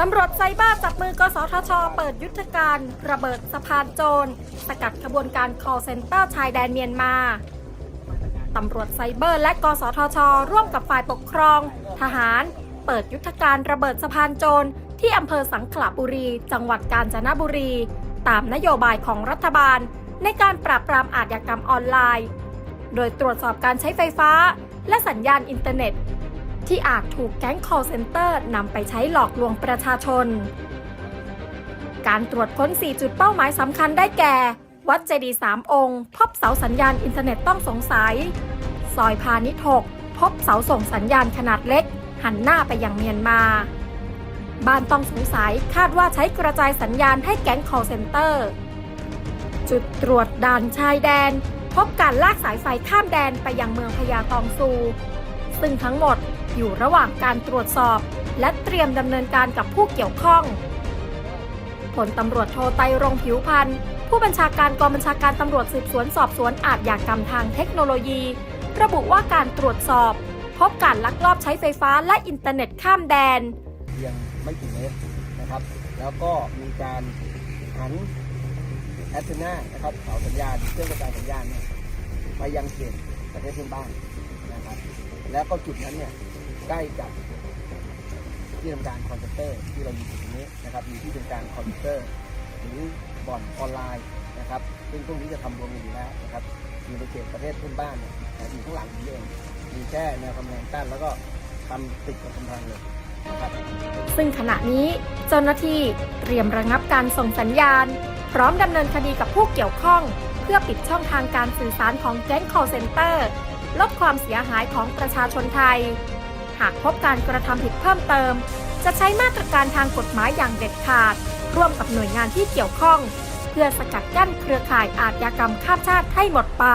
ตำรวจไซเบอร์จับมือกสทช เปิดยุทธการระเบิดสะพานโจร สกัดขบวนการ call center ชายแดนเมียนมา ตำรวจไซเบอร์และกสทช ร่วมกับฝ่ายปกครอง ทหาร เปิดยุทธการระเบิดสะพานโจร ที่อำเภอสังขละบุรี จังหวัดกาญจนบุรี ตามนโยบายของรัฐบาล ในการปราบปรามอาชญากรรมออนไลน์ โดยตรวจสอบการใช้ไฟฟ้า และสัญญาณอินเทอร์เน็ต ที่อาจถูกแก๊ง call center นำไปใช้หลอกลวงประชาชน การตรวจค้น 4 จุดเป้าหมายสำคัญได้แก่ วัดเจดีย์3องค์ พบเสาสัญญาณอินเทอร์เน็ตต้องสงสัย ซอยพาณิชย์6พบเสาส่งสัญญาณขนาดเล็ก หันหน้าไปยังเมียนมาบ้านต้องสงสัยคาดว่าใช้กระจายสัญญาณให้แก๊ง call center จุดตรวจด่านชายแดน พบการลากสายไฟข้ามแดนไปยังเมืองพญาตองซู ซึ่งทั้งหมด อยู่ระหว่างการตรวจสอบ และเตรียมดำเนินการกับผู้เกี่ยวข้องผลตำรวจโทไตรรงผิวพันธ์ผู้บัญชาการกองบัญชาการตำรวจสืบสวนสอบสวนอาชญากรรมทางเทคโนโลยี ระบุว่าการตรวจสอบ พบการลักลอบใช้ไฟฟ้าและอินเทอร์เน็ตข้ามแดนเพียงไม่กี่เมตรนะครับ แล้วก็มีการหันแอตเทน่านะครับเสาสัญญาณเครื่องกระจายสัญญาณเนี่ยไปยังเขตประเทศเพื่อนบ้านนะครับแล้วก็จุดนั้นเนี่ย ใกล้กับที่ทำการคอนเซนเตอร์ที่เราอยู่ตรงนี้นะครับอยู่ที่ทำการคอมพิวเตอร์หรือบ่อนออนไลน์นะครับซึ่งพวกนี้จะทำรวมกันอยู่แล้วนะครับอยู่ในเขตประเทศเพื่อนบ้านเนี่ยอยู่ข้างหลังนี้เองมีแค่แนวกำแพงกั้นแล้วก็ทำติดกับกำแพงเลยซึ่งขณะนี้เจ้าหน้าที่เตรียมระงับการส่งสัญญาณ พร้อมดำเนินคดีกับผู้เกี่ยวข้อง เพื่อปิดช่องทางการสื่อสารของแก๊ง call center ลดความเสียหายของประชาชนไทย หากพบการกระทำผิดเพิ่มเติม จะใช้มาตรการทางกฎหมายอย่างเด็ดขาด ร่วมกับหน่วยงานที่เกี่ยวข้อง เพื่อสกัดกั้นเครือข่ายอาชญากรรมข้ามชาติให้หมดไป